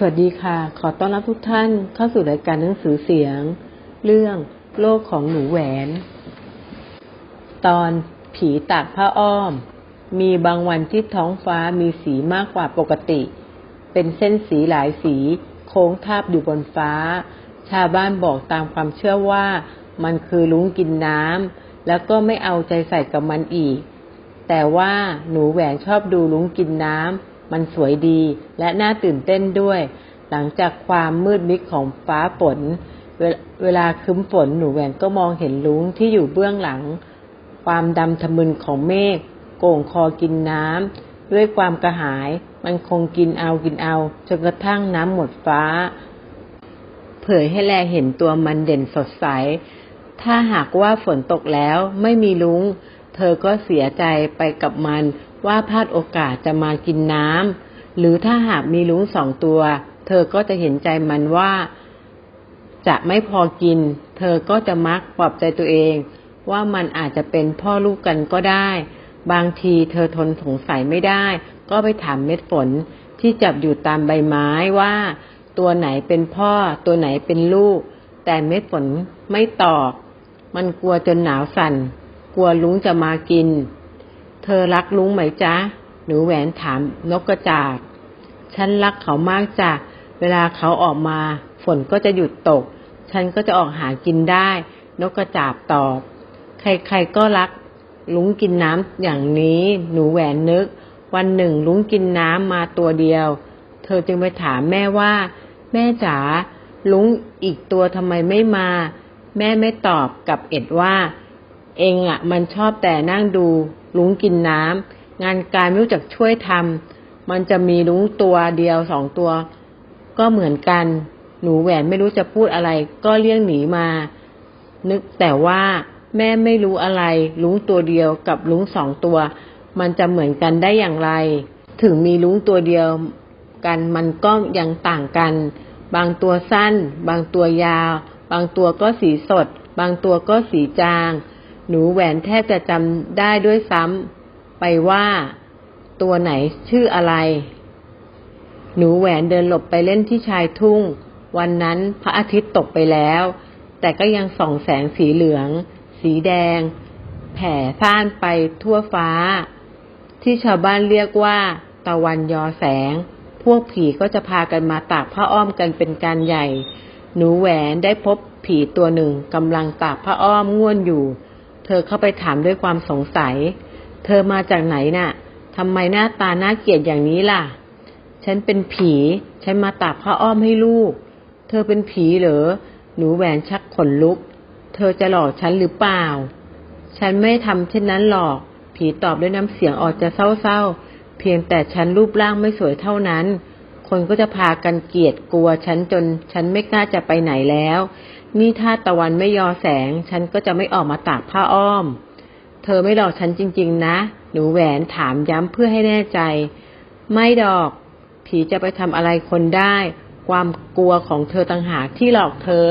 สวัสดีค่ะ ขอต้อนรับทุกท่านเข้าสู่รายการหนังสือเสียง เรื่องโลกของหนูแหวน ตอนผีตากผ้าอ้อม มีบางวันที่ท้องฟ้ามีสีมากกว่าปกติ เป็นเส้นสีหลายสีโค้งทาบอยู่บนฟ้า ชาวบ้านบอกตามความเชื่อว่า มันคือลุงกินน้ำแล้วก็ไม่เอาใจใส่กับมันอีก แต่ว่าหนูแหวนชอบดูลุงกินน้ำ มันสวยดีและน่าตื่นเต้นด้วย หลังจากความมืดมิดของฟ้าฝนเวลเวลาครึ้มฝนหนูแหวนก็มองเห็นลุงที่อยู่เบื้องหลัง ความดำทะมึนของเมฆโก่งคอกินน้ำด้วยความกระหายมันคงกินเอากินเอาจนกระทั่งน้ำหมดฟ้า เผยให้แลเห็นตัวมันเด่นสดใส ถ้าหากว่าฝนตกแล้วไม่มีลุง เธอก็เสียใจไปกับมัน ว่าพลาดโอกาสจะมากินน้ำหรือถ้าหากมีลุงสองตัว เธอก็จะเห็นใจมันว่า จะไม่พอกิน เธอก็จะมักปลอบใจตัวเอง ว่ามันอาจจะเป็นพ่อลูกกันก็ได้ บางทีเธอทนสงสัยไม่ได้ ก็ไปถามเม็ดฝนที่จับอยู่ตามใบไม้ว่า ตัวไหนเป็นพ่อ ตัวไหนเป็นลูก แต่เม็ดฝนไม่ตอบ มันกลัวจนหนาวสั่น กลัวลุงจะมากิน ธอรักลุงไหมจ๊ะ หนูแหวนถามนกกระจาบฉันรักเขามากจ้ะ เวลาเขาออกมา ฝนก็จะหยุดตก ฉันก็จะออกหากินได้ นกกระจาบตอบ ใครๆก็รัก ลุงกินน้ำอย่างนี้ หนูแหวนนึก วันหนึ่งลุงกินน้ำมาตัวเดียว เธอจึงไปถามแม่ว่า แม่จ๋าลุงอีกตัวทำไมไม่มา แม่ไม่ตอบกับเอ็ดว่า เองอะ มันชอบแต่นั่งดูลุงกินน้ำงานการไม่รู้จักช่วยทำมันจะมีลุงตัวเดียวสองตัว ก็เหมือนกัน หนูแหวนไม่รู้จะพูดอะไร ก็เลี่ยงหนีมา นึกแต่ว่าแม่ไม่รู้อะไร ลุงตัวเดียวกับลุงสองตัว มันจะเหมือนกันได้อย่างไร ถึงมีลุงตัวเดียวกันมันก็ยังต่างกัน บางตัวสั้น บางตัวยาว บางตัวก็สีสด บางตัวก็สีจาง หนูแหวนแทบจะจำได้ด้วยซ้ำไปว่า ตัวไหนชื่ออะไร หนูแหวนเดินหลบไปเล่นที่ชายทุ่ง วันนั้นพระอาทิตย์ตกไปแล้ว แต่ก็ยังส่องแสงสีเหลือง สีแดง แผ่ซ่านไปทั่วฟ้า ที่ชาวบ้านเรียกว่า ตะวันยอแสง พวกผีก็จะพากันมาตากผ้าอ้อมกันเป็นการใหญ่ หนูแหวนได้พบผีตัวหนึ่งกำลังตากผ้าอ้อมง่วนอยู่ เธอเข้าไปถามด้วยความสงสัย เธอมาจากไหนน่ะทำไมหน้าตาน่าเกลียดอย่างนี้ล่ะ ฉันเป็นผี ฉันมาตากผ้าอ้อมให้ลูก เธอเป็นผีเหรอ หนูแหวนชักขนลุก เธอจะหลอกฉันหรือเปล่า ฉันไม่ทำเช่นนั้นหรอก ผีตอบด้วยน้ำเสียงออกจะเศร้าๆ เพียงแต่ฉันรูปร่างไม่สวยเท่านั้น คนก็จะพากันเกลียดกลัวฉันจนฉันไม่กล้าจะไปไหนแล้ว นี่ถ้าตะวันไม่ยอแสง ฉันก็จะไม่ออกมาตากผ้าอ้อม เธอไม่หลอกฉันจริง ๆ นะ หนูแหวนถามย้ำเพื่อให้แน่ใจ ไม่ดอก ผีจะไปทำอะไรคนได้ ความกลัวของเธอต่างหากที่หลอกเธอ